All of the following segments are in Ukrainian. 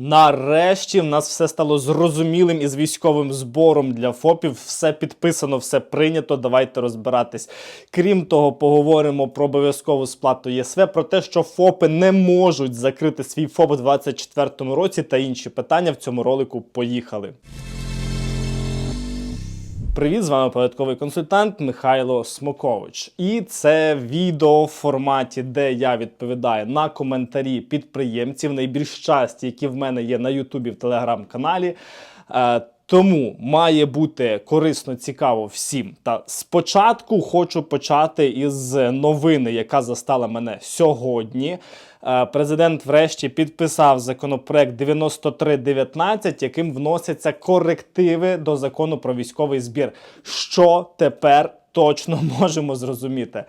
Нарешті в нас все стало зрозумілим із військовим збором для ФОПів. Все підписано, все прийнято. Давайте розбиратись. Крім того, поговоримо про обов'язкову сплату ЄСВ, про те, що ФОПи не можуть закрити свій ФОП у 2024 році та інші питання в цьому ролику. Поїхали. Привіт, з вами податковий консультант Михайло Смокович. І це відео в форматі, де я відповідаю на коментарі підприємців, найбільш часті, які в мене є на Ютубі в телеграм-каналі. Тому має бути корисно цікаво всім. Та спочатку хочу почати із новини, яка застала мене сьогодні. Е, Президент врешті підписав законопроект 9319, яким вносяться корективи до закону про військовий збір. Що тепер точно можемо зрозуміти?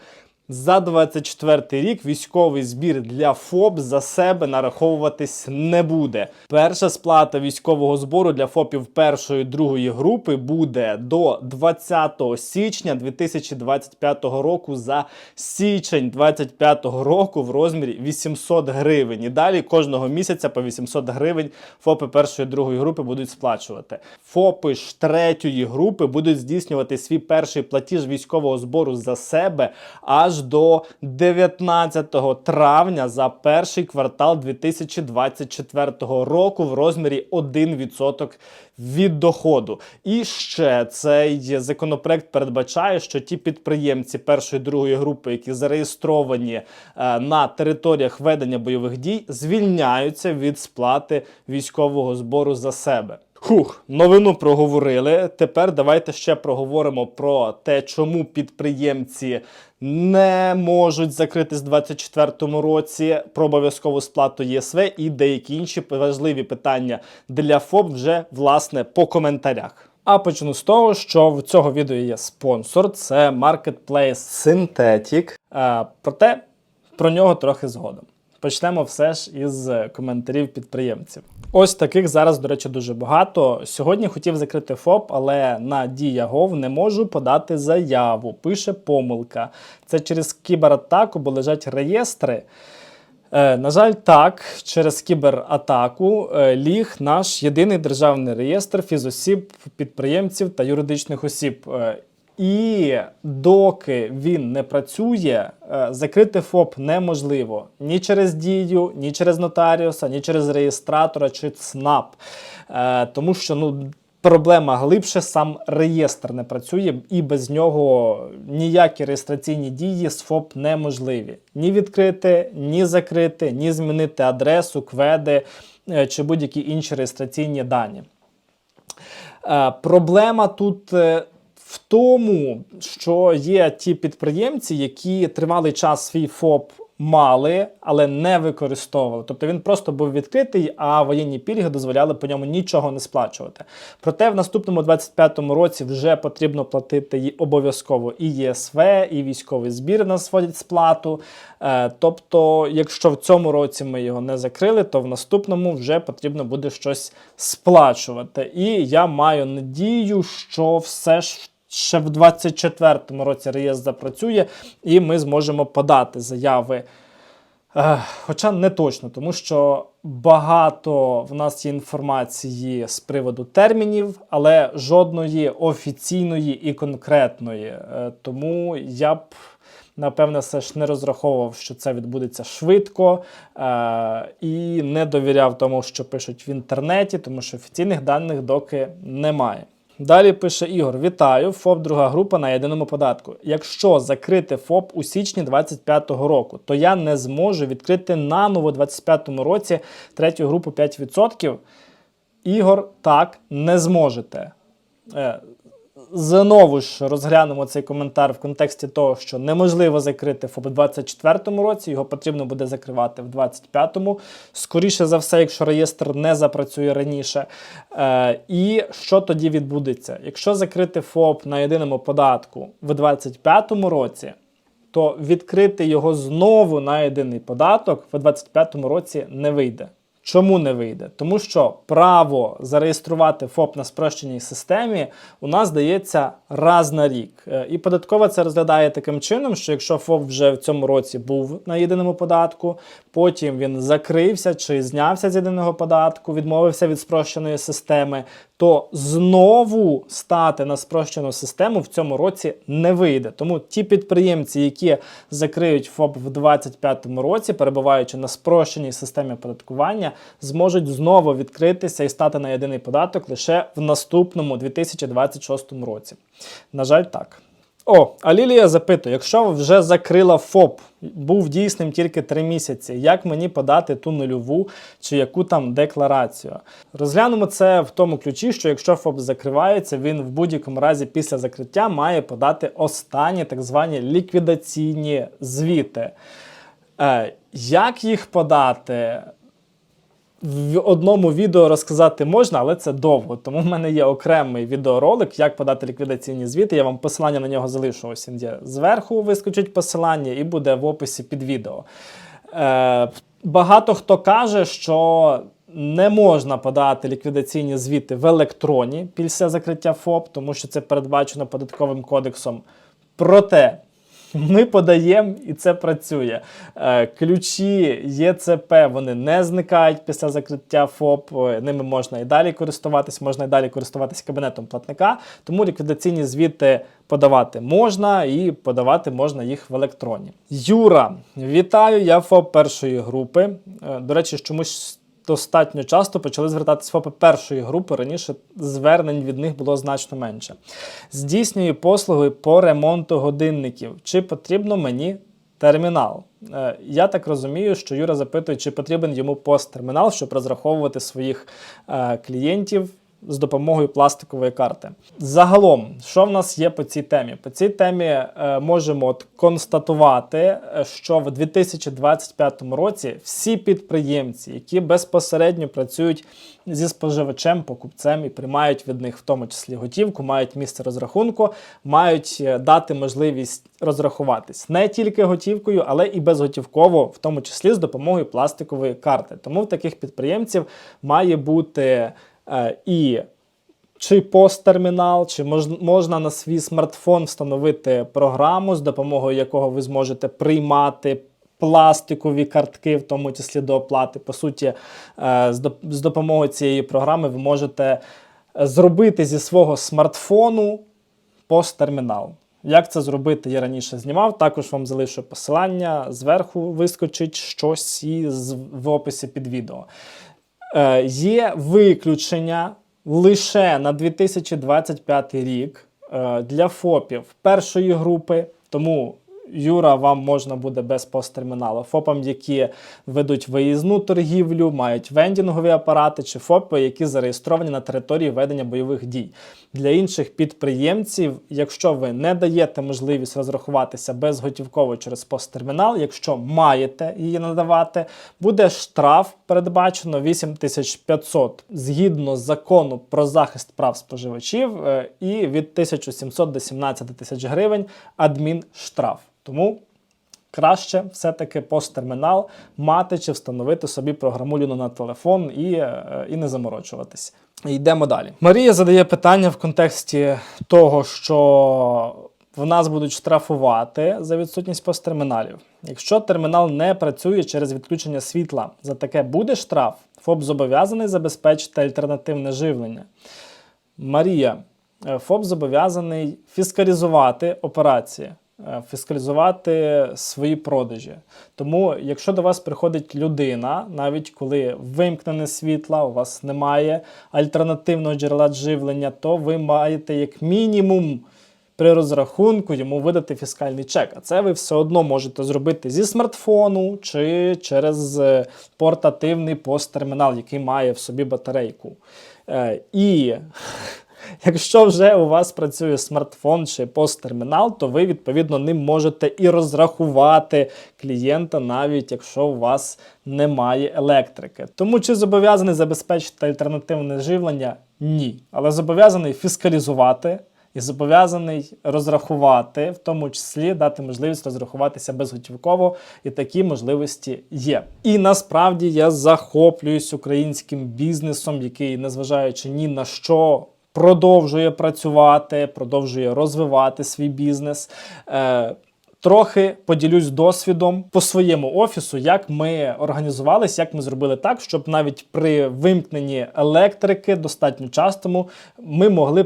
За 24 рік військовий збір для ФОП за себе нараховуватись не буде. Перша сплата військового збору для ФОПів першої другої групи буде до 20 січня 2025 року за січень 2025 року в розмірі 800 гривень. І далі кожного місяця по 800 гривень ФОПи першої другої групи будуть сплачувати. ФОПи ж третьої групи будуть здійснювати свій перший платіж військового збору за себе аж до 19 травня за перший квартал 2024 року в розмірі 1% від доходу. І ще цей законопроект передбачає, що ті підприємці першої другої групи, які зареєстровані е, на територіях ведення бойових дій, звільняються від сплати військового збору за себе. Хух, новину проговорили. Тепер давайте ще проговоримо про те, чому підприємці не можуть закритись в 2024 році про обов'язкову сплату ЄСВ і деякі інші важливі питання для ФОП вже власне по коментарях. А почну з того, що в цього відео є спонсор, це Marketplace Synthetic. Е, проте про нього трохи згодом. Почнемо все ж із коментарів підприємців. Ось таких зараз, до речі, дуже багато. Сьогодні хотів закрити ФОП, але на Дія.gov не можу подати заяву. Пише помилка. Це через кібератаку, бо лежать реєстри. Е, на жаль, так, через кібератаку е, ліг наш єдиний державний реєстр фізосіб, підприємців та юридичних осіб. Е, і доки він не працює, е, закрити ФОП неможливо ні через дію, ні через нотаріуса, ні через реєстратора чи ЦНАП. Е, Тому що ну. Проблема глибше, сам реєстр не працює, і без нього ніякі реєстраційні дії з ФОП неможливі. Ні відкрити, ні закрити, ні змінити адресу, кведи е, чи будь-які інші реєстраційні дані. Проблема тут в тому, що є ті підприємці, які тривалий час свій ФОП мали, але не використовували. Тобто він просто був відкритий, а воєнні пільги дозволяли по ньому нічого не сплачувати. Проте в наступному 25-му році вже потрібно платити обов'язково і ЄСВ, і військовий збір нас вводять сплату. Е, Тобто, якщо в цьому році ми його не закрили, то в наступному вже потрібно буде щось сплачувати. І я маю надію, що все ж ще в 24-му році реєстр запрацює, і ми зможемо подати заяви. Е, Хоча не точно, тому що багато в нас є інформації з приводу термінів, але жодної офіційної і конкретної. Е, Тому я б. Напевне, все ж не розраховував, що це відбудеться швидко е- і не довіряв тому, що пишуть в інтернеті, тому що офіційних даних доки немає. Далі пише Ігор: Вітаю! ФОП друга група на єдиному податку. Якщо закрити ФОП у січні 25-го року, то я не зможу відкрити наново у 25-му році третю групу 5%. Ігор, так, не зможете. Знову ж розглянемо цей коментар в контексті того, що неможливо закрити ФОП у 2024 році, його потрібно буде закривати в 2025-му. Скоріше за все, якщо реєстр не запрацює раніше. Е, і що тоді відбудеться? Якщо закрити ФОП на єдиному податку в 2025 році, то відкрити його знову на єдиний податок в 2025 році не вийде. Чому не вийде? Тому що право зареєструвати ФОП на спрощеній системі у нас дається раз на рік. Е, І податкова це розглядає таким чином, що якщо ФОП вже в цьому році був на єдиному податку, потім він закрився чи знявся з єдиного податку, відмовився від спрощеної системи, то знову стати на спрощену систему в цьому році не вийде. Тому ті підприємці, які закриють ФОП в 2025 році, перебуваючи на спрощеній системі оподаткування, зможуть знову відкритися і стати на єдиний податок лише в наступному 2026 році. На жаль, так. О, а Лілія запитує: якщо вже закрила ФОП, був дійсним тільки три місяці, як мені подати ту нульову чи яку там декларацію? Розглянемо це в тому ключі, що якщо ФОП закривається, він в будь-якому разі після закриття має подати останні так звані ліквідаційні звіти. Е, як їх подати? В одному відео розказати можна, але це довго. Тому в мене є окремий відеоролик, як подати ліквідаційні звіти. Я вам посилання на нього залишу. Ось він є зверху, вискочить посилання і буде в описі під відео. Е, багато хто каже, що не можна подати ліквідаційні звіти в електроні після закриття ФОП, тому що це передбачено податковим кодексом. Проте ми подаємо і це працює. Е, Ключі ЄЦП вони не зникають після закриття ФОП. е, Ними можна і далі користуватись, можна і далі користуватись кабінетом платника. Тому ліквідаційні звіти подавати можна і подавати можна їх в електроні. Юра, вітаю! Я ФОП першої групи. Е, До речі, чомусь. Достатньо часто почали звертатися ФОПи першої групи. Раніше звернень від них було значно менше. Здійснюю послуги по ремонту годинників. Чи потрібно мені термінал? Е, Я так розумію, що Юра запитує, чи потрібен йому посттермінал, щоб розраховувати своїх е, клієнтів з допомогою пластикової карти. Загалом, що в нас є по цій темі? По цій темі е, можемо от констатувати, е, що в 2025 році всі підприємці, які безпосередньо працюють зі споживачем, покупцем і приймають від них в тому числі готівку, мають місце розрахунку, мають е, дати можливість розрахуватись не тільки готівкою, але і безготівково, в тому числі з допомогою пластикової карти. Тому в таких підприємців має бути і чи посттермінал, чи можна на свій смартфон встановити програму, з допомогою якого ви зможете приймати пластикові картки, в тому числі до оплати. По суті, е, з, допомогою цієї програми ви можете е, зробити зі свого смартфону посттермінал. Як це зробити, я раніше знімав. Також вам залишу посилання. Зверху вискочить щось і в описі під відео. Е, є виключення лише на 2025 рік е, для ФОПів першої групи, тому. Юра, вам можна буде без посттерміналу. ФОПам, які ведуть виїзну торгівлю, мають вендінгові апарати чи ФОПи, які зареєстровані на території ведення бойових дій. Для інших підприємців, якщо ви не даєте можливість розрахуватися безготівково через посттермінал, якщо маєте її надавати, буде штраф передбачено 8500 згідно закону про захист прав споживачів е, і від 1700 до 17 тисяч гривень адмінштраф. Тому краще все-таки посттермінал мати чи встановити собі програму Люно на телефон і, е, і не заморочуватись. Йдемо далі. Марія задає питання в контексті того, що в нас будуть штрафувати за відсутність посттерміналів. Якщо термінал не працює через відключення світла, за таке буде штраф, ФОП зобов'язаний забезпечити альтернативне живлення. Марія, е, ФОП зобов'язаний фіскалізувати операції, фіскалізувати свої продажі. Тому, якщо до вас приходить людина, навіть коли вимкнене світла, у вас немає альтернативного джерела живлення, то ви маєте як мінімум при розрахунку йому видати фіскальний чек. А це ви все одно можете зробити зі смартфону чи через е, портативний посттермінал, який має в собі батарейку. Е, І якщо вже у вас працює смартфон чи посттермінал, то ви відповідно ним можете і розрахувати клієнта, навіть якщо у вас немає електрики. Тому чи зобов'язаний забезпечити альтернативне живлення? Ні. Але зобов'язаний фіскалізувати і зобов'язаний розрахувати, в тому числі дати можливість розрахуватися безготівково, і такі можливості є. І насправді я захоплююсь українським бізнесом, який, незважаючи ні на що. Продовжує працювати, продовжує розвивати свій бізнес. Е, Трохи поділюсь досвідом по своєму офісу, як ми організувалися, як ми зробили так, щоб навіть при вимкненні електрики достатньо частому ми могли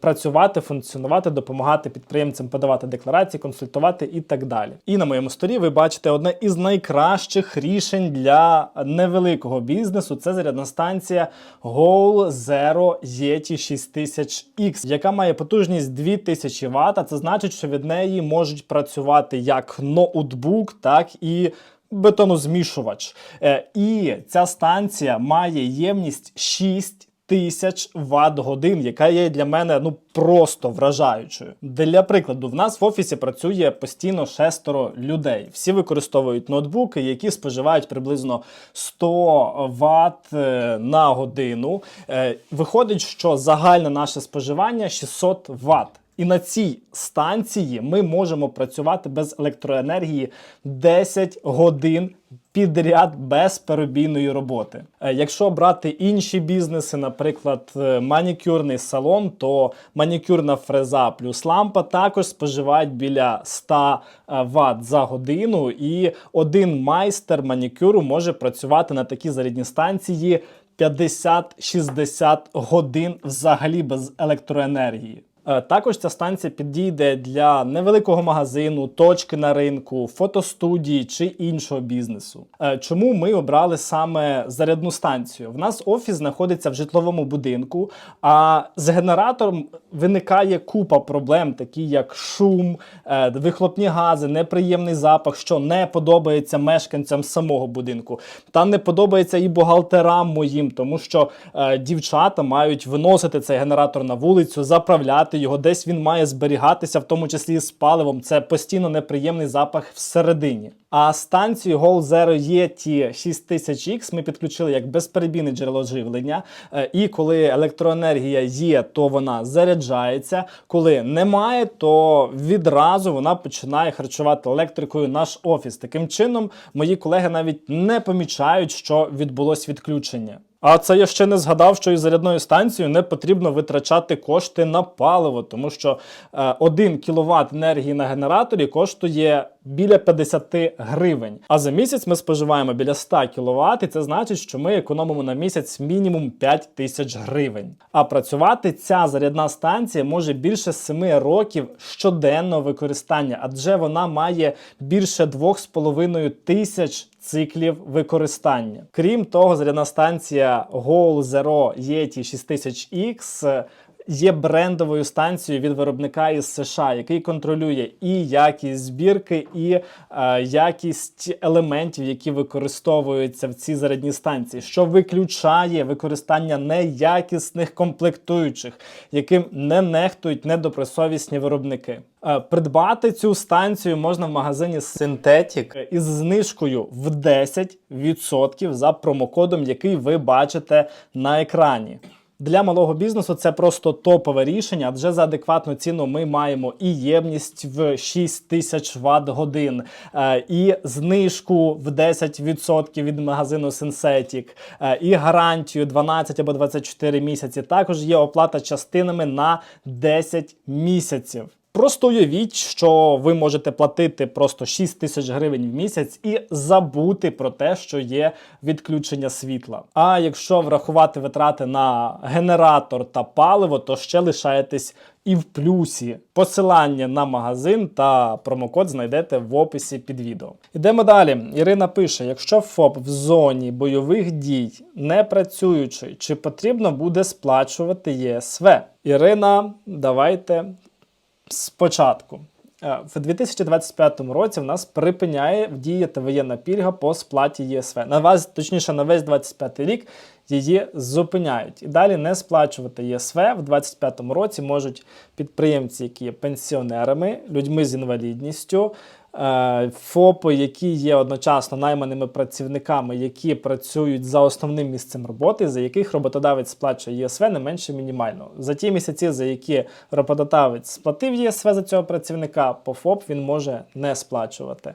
працювати, функціонувати, допомагати підприємцям подавати декларації, консультувати і так далі. І на моєму столі ви бачите одне із найкращих рішень для невеликого бізнесу. Це зарядна станція Goal Zero Yeti 6000X, яка має потужність 2000 Вт. Це значить, що від неї можуть працювати як ноутбук, так і бетонозмішувач. Е, І ця станція має ємність 6 тисяч ватт годин, яка є для мене ну просто вражаючою. Для прикладу, в нас в офісі працює постійно шестеро людей. Всі використовують ноутбуки, які споживають приблизно 100 ватт е, на годину. Е, Виходить, що загальне наше споживання 600 ватт. І на цій станції ми можемо працювати без електроенергії 10 годин підряд без перебійної роботи. Е, Якщо брати інші бізнеси, наприклад, е, манікюрний салон, то манікюрна фреза плюс лампа також споживають біля 100 Вт за годину, і один майстер манікюру може працювати на такій зарядній станції 50-60 годин взагалі без електроенергії. Е, Також ця станція підійде для невеликого магазину, точки на ринку, фотостудії чи іншого бізнесу. Е, Чому ми обрали саме зарядну станцію? В нас офіс знаходиться в житловому будинку, а з генератором виникає купа проблем, такі як шум, е, вихлопні гази, неприємний запах, що не подобається мешканцям самого будинку. Та не подобається і бухгалтерам моїм, тому що дівчата мають виносити цей генератор на вулицю, заправляти його. Десь він має зберігатися, в тому числі з паливом. Це постійно неприємний запах всередині. А станцію Goal Zero Yeti 6000X ми підключили як безперебійне джерело живлення. Е, І коли електроенергія є, то вона заряджається. Коли немає, то відразу вона починає харчувати електрикою наш офіс. Таким чином, мої колеги навіть не помічають, що відбулось відключення. А це я ще не згадав, що із зарядною станцією не потрібно витрачати кошти на паливо, тому що е, 1 кВт енергії на генераторі коштує біля 50 гривень. А за місяць ми споживаємо біля 100 кВт, і це значить, що ми економимо на місяць мінімум 5 тисяч гривень. А працювати ця зарядна станція може більше 7 років щоденного використання, адже вона має більше 2,5 тисяч циклів використання. Крім того, зарядна станція Goal Zero Yeti 6000X є брендовою станцією від виробника із США, який контролює і якість збірки, і е, якість елементів, які використовуються в цій зарядній станції, що виключає використання неякісних комплектуючих, яким не нехтують недобросовісні виробники. Е, Придбати цю станцію можна в магазині Synthetic із знижкою в 10% за промокодом, який ви бачите на екрані. Для малого бізнесу це просто топове рішення, адже за адекватну ціну ми маємо і ємність в 6 тисяч Вт годин, е, і знижку в 10% від магазину Synthetic, е, і гарантію 12 або 24 місяці. Також є оплата частинами на 10 місяців. Просто уявіть, що ви можете платити просто 6 тисяч гривень в місяць і забути про те, що є відключення світла. А якщо врахувати витрати на генератор та паливо, то ще лишаєтесь і в плюсі. Посилання на магазин та промокод знайдете в описі під відео. Ідемо далі. Ірина пише: якщо ФОП в зоні бойових дій не працюючий, чи потрібно буде сплачувати ЄСВ? Ірина, давайте спочатку. Е, В 2025 році в нас припиняє діяти воєнна пільга по сплаті ЄСВ. На вас, точніше, на весь 25 рік її зупиняють. І далі не сплачувати ЄСВ в 2025 році можуть підприємці, які є пенсіонерами, людьми з інвалідністю, ФОПи, які є одночасно найманими працівниками, які працюють за основним місцем роботи, за яких роботодавець сплачує ЄСВ не менше мінімального. За ті місяці, за які роботодавець сплатив ЄСВ за цього працівника, по ФОП він може не сплачувати.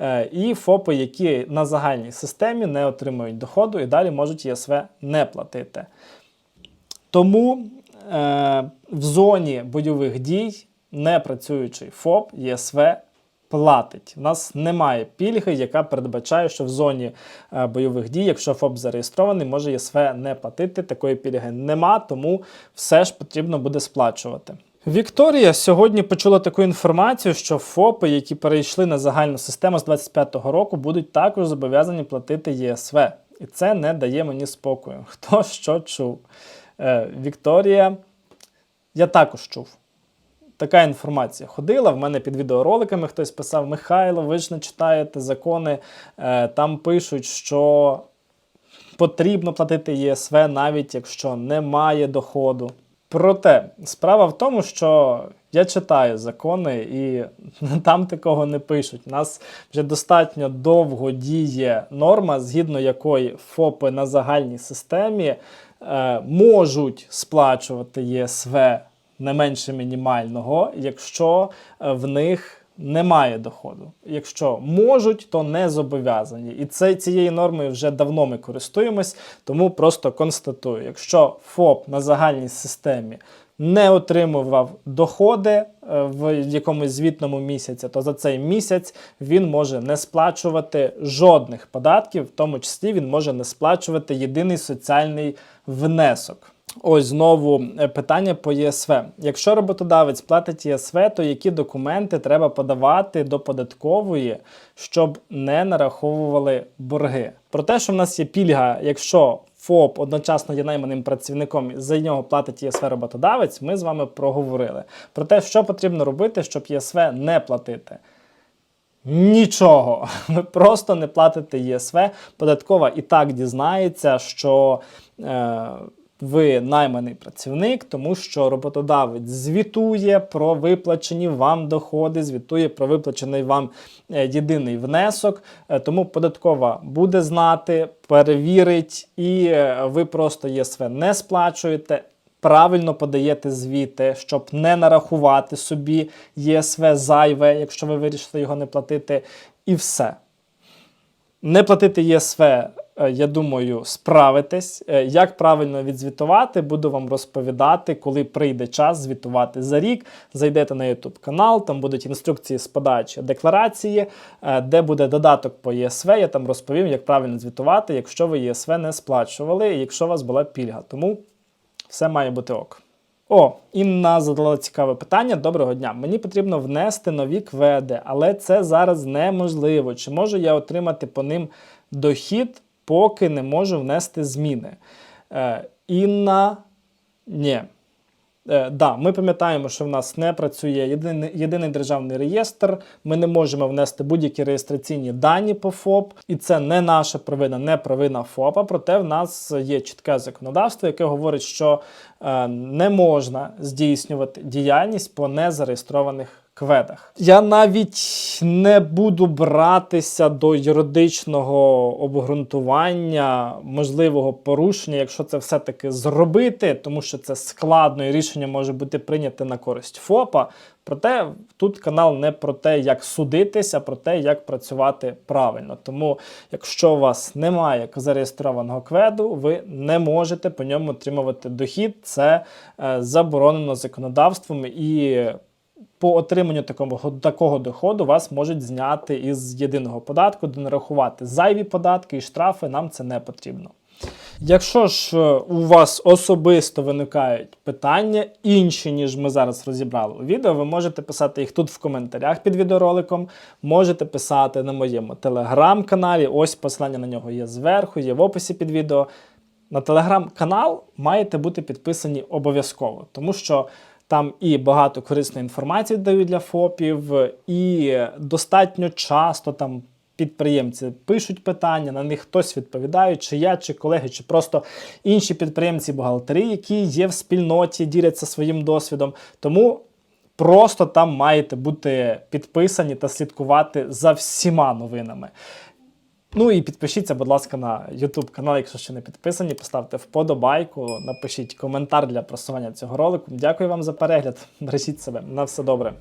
Е, І ФОПи, які на загальній системі не отримують доходу і далі можуть ЄСВ не платити. Тому е, в зоні бойових дій непрацюючий ФОП ЄСВ платить. У нас немає пільги, яка передбачає, що в зоні е, бойових дій, якщо ФОП зареєстрований, може ЄСВ не платити. Такої пільги нема, тому все ж потрібно буде сплачувати. Вікторія сьогодні почула таку інформацію, що ФОПи, які перейшли на загальну систему з 25-го року, будуть також зобов'язані платити ЄСВ. І це не дає мені спокою. Хто що чув? Е, Вікторія, я також чув. Така інформація ходила. В мене під відеороликами хтось писав: Михайло, ви ж не читаєте закони. Е, там пишуть, що потрібно платити ЄСВ, навіть якщо немає доходу. Проте справа в тому, що я читаю закони і там такого не пишуть. У нас вже достатньо довго діє норма, згідно якої ФОПи на загальній системі е, можуть сплачувати ЄСВ не менше мінімального, якщо е, в них немає доходу. Якщо можуть, то не зобов'язані. І це, цією нормою вже давно ми користуємось, тому просто констатую: якщо ФОП на загальній системі не отримував доходи е, в якомусь звітному місяці, то за цей місяць він може не сплачувати жодних податків, в тому числі він може не сплачувати єдиний соціальний внесок. Ось знову е, питання по ЄСВ. Якщо роботодавець платить ЄСВ, то які документи треба подавати до податкової, щоб не нараховували борги? Про те, що в нас є пільга, якщо ФОП одночасно є найманим працівником, за нього платить ЄСВ роботодавець, ми з вами проговорили. Про те, що потрібно робити, щоб ЄСВ не платити. Нічого, ви просто не платите ЄСВ. Податкова і так дізнається, що е, ви найманий працівник, тому що роботодавець звітує про виплачені вам доходи, звітує про виплачений вам е, єдиний внесок. Е, тому податкова буде знати, перевірить, і е, ви просто ЄСВ не сплачуєте. Правильно подаєте звіти, щоб не нарахувати собі ЄСВ зайве, якщо ви вирішили його не платити, і все. Не платити ЄСВ, я думаю, справитесь. Е, Як правильно відзвітувати, буду вам розповідати, коли прийде час звітувати за рік. Зайдете на YouTube канал, там будуть інструкції з подачі декларації, е, де буде додаток по ЄСВ. Я там розповім, як правильно звітувати, якщо ви ЄСВ не сплачували, якщо у вас була пільга. Тому все має бути ок. О, Інна задала цікаве питання. Доброго дня. Мені потрібно внести нові кведи, але це зараз неможливо. Чи можу я отримати по ним дохід, поки не можу внести зміни? Е, Інна, ні. Е, да, ми пам'ятаємо, що в нас не працює єдиний, єдиний державний реєстр. Ми не можемо внести будь-які реєстраційні дані по ФОП, і це не наша провина, не провина ФОПа. Проте в нас є чітке законодавство, яке говорить, що е, не можна здійснювати діяльність по незареєстрованих кведах. Я навіть не буду братися до юридичного обґрунтування можливого порушення, якщо це все-таки зробити, тому що це складно і рішення може бути прийняте на користь ФОПа. Проте тут канал не про те, як судитися, а про те, як працювати правильно. Тому, якщо у вас немає зареєстрованого кведу, ви не можете по ньому отримувати дохід. Це е, заборонено законодавством і по отриманню такого, такого доходу вас можуть зняти із єдиного податку, де нарахувати зайві податки і штрафи, нам це не потрібно. Якщо ж е, у вас особисто виникають питання, інші, ніж ми зараз розібрали у відео, ви можете писати їх тут в коментарях під відеороликом, можете писати на моєму телеграм-каналі. Ось посилання на нього є зверху, є в описі під відео. На телеграм-канал маєте бути підписані обов'язково, тому що там і багато корисної інформації дають для ФОПів, і достатньо часто там підприємці пишуть питання, на них хтось відповідає, чи я, чи колеги, чи просто інші підприємці бухгалтери, які є в спільноті, діляться своїм досвідом. Тому Просто там маєте бути підписані та слідкувати за всіма новинами. Ну і підпишіться, будь ласка, на YouTube канал, якщо ще не підписані. Поставте вподобайку, напишіть коментар для просування цього ролику. Дякую вам за перегляд. Бережіть себе. На все добре.